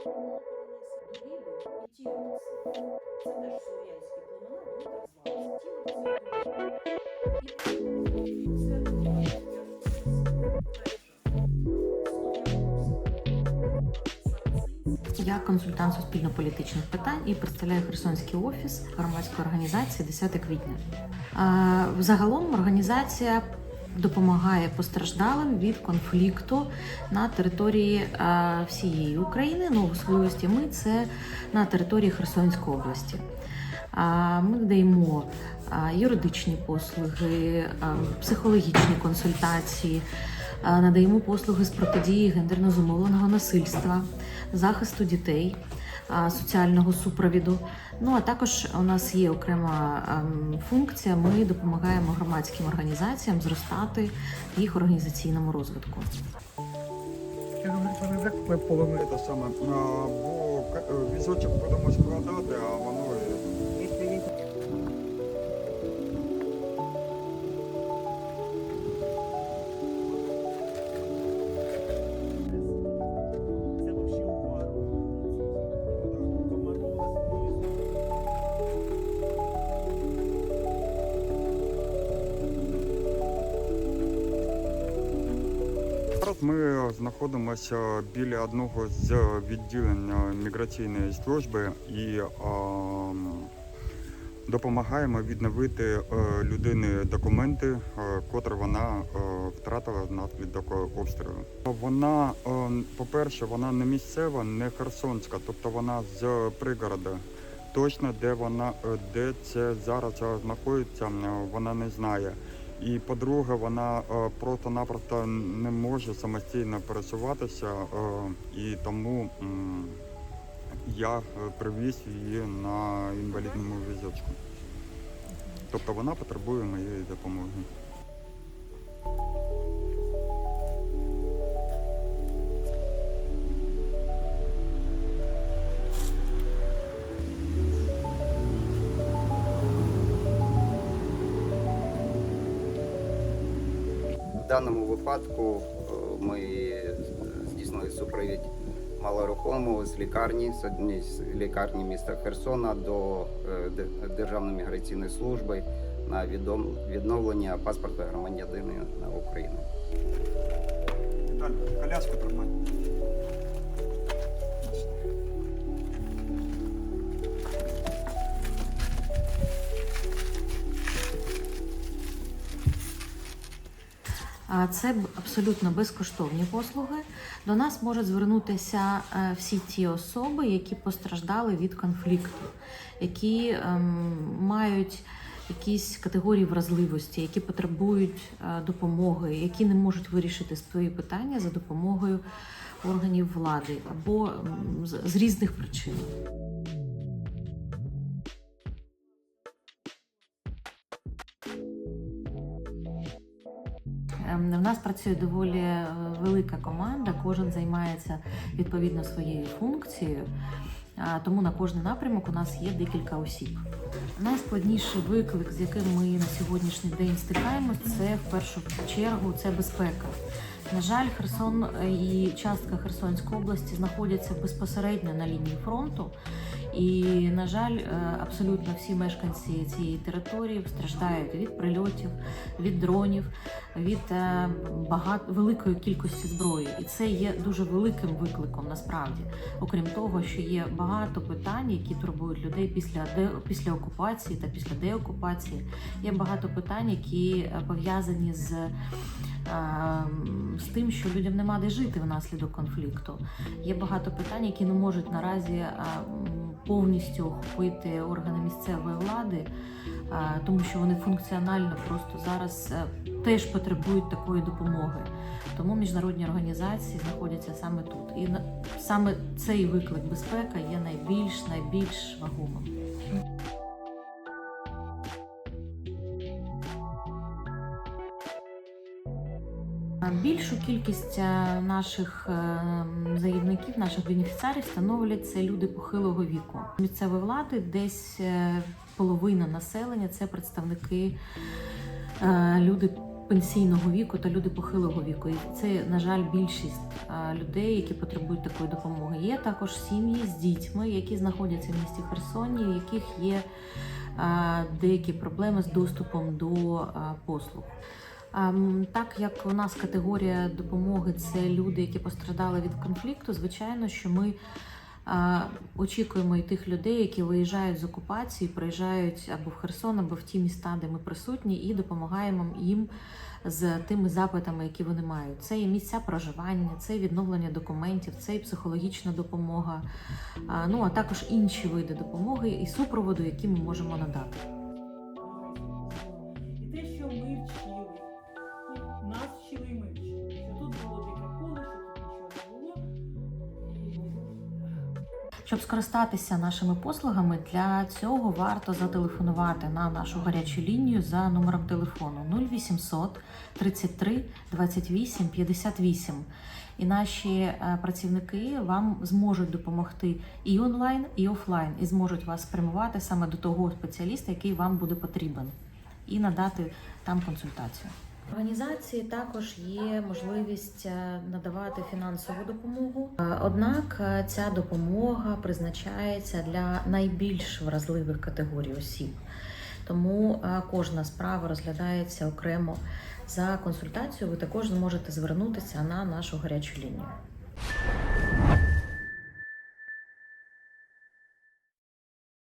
Я консультант суспільно-політичних питань і представляю Херсонський офіс громадської організації 10 квітня. Загалом організація допомагає постраждалим від конфлікту на території всієї України. Ну, в особливості ми це на території Херсонської області. Ми даємо юридичні послуги, психологічні консультації, надаємо послуги з протидії гендерно зумовленого насильства, захисту дітей, соціального супровіду. Ну а також у нас є окрема ем, функція. Ми допомагаємо громадським організаціям зростати в їх організаційному розвитку. Ми половину те саме, а, бо е, візочок будемо складати, а воно Ми знаходимося біля одного з відділень міграційної служби і допомагаємо відновити е, людини документи, е, котрі вона е, втратила внаслідок обстрілу. Вона, е, по-перше, вона не місцева, не херсонська, тобто вона з пригороду. Точно, де вона де це зараз знаходиться, вона не знає. І по-друге, вона е, просто-напросто не може самостійно пересуватися, е, і тому я е, привіз її на інвалідному візочку. Тобто вона потребує моєї допомоги. Даному випадку е, ми здійснили супровід малорухомого з лікарні з з лікарні міста Херсона до е, Державної міграційної служби на відновлення паспорта громадянина України. Віталій, коляску тримай. Це абсолютно безкоштовні послуги. До нас можуть звернутися е, всі ті особи, які постраждали від конфлікту, які ем, мають якісь категорії вразливості, які потребують е, допомоги, які не можуть вирішити свої питання за допомогою органів влади або з- з різних причин. Нас працює доволі е, велика команда, кожен займається відповідно своєю функцією. Тому на кожний напрямок у нас є декілька осіб. Найскладніший виклик, з яким ми на сьогоднішній день стикаємось, це в першу чергу це безпека. На жаль, Херсон е, і частка Херсонської області знаходяться безпосередньо на лінії фронту. І, на жаль, е, абсолютно всі мешканці цієї території страждають від прильотів, від дронів, від е, багат... великої кількості зброї. І це є дуже великим викликом насправді. Окрім того, що є багато питань, які турбують людей після де... після окупації та після деокупації. Є багато питань, які е, пов'язані з, е, з тим, що людям нема де жити внаслідок конфлікту. Є багато питань, які не можуть наразі е, повністю охопити органи місцевої влади, тому що вони функціонально просто зараз е, теж потребують такої допомоги. Тому міжнародні організації знаходяться саме тут. І саме цей виклик безпека є найбільш найбільш вагомим. Більшу кількість е, наших е, заявників, наших бенефіціарів становлять це люди похилого віку. Місцевої влади десь е, половина населення це представники люди пенсійного віку та люди похилого віку. І це, на жаль, більшість людей, які потребують такої допомоги. Є також сім'ї з дітьми, які знаходяться в місті Херсоні, у яких є деякі проблеми з доступом до послуг. А, м, Так як у нас категорія допомоги це люди, які пострадали від конфлікту, звичайно, що ми очікуємо і тих людей, які виїжджають з окупації, приїжджають або в Херсон, або в ті міста, де ми присутні, і допомагаємо їм з тими запитами, які вони мають. Це і місця проживання, це і відновлення документів, це і психологічна допомога, ну а також інші види допомоги і супроводу, які ми можемо надати. Щоб скористатися нашими послугами, для цього варто зателефонувати на нашу гарячу лінію за номером телефону 0800 33 28 58. І наші е, працівники вам зможуть допомогти і онлайн, і офлайн, і зможуть вас спрямувати саме до того спеціаліста, який вам буде потрібен, і надати там консультацію. Організації також є можливість е, надавати фінансову допомогу. Е, Однак е, ця допомога призначається для найбільш вразливих категорій осіб. Тому кожна справа розглядається окремо за консультацією. Ви також зможете звернутися на нашу гарячу лінію.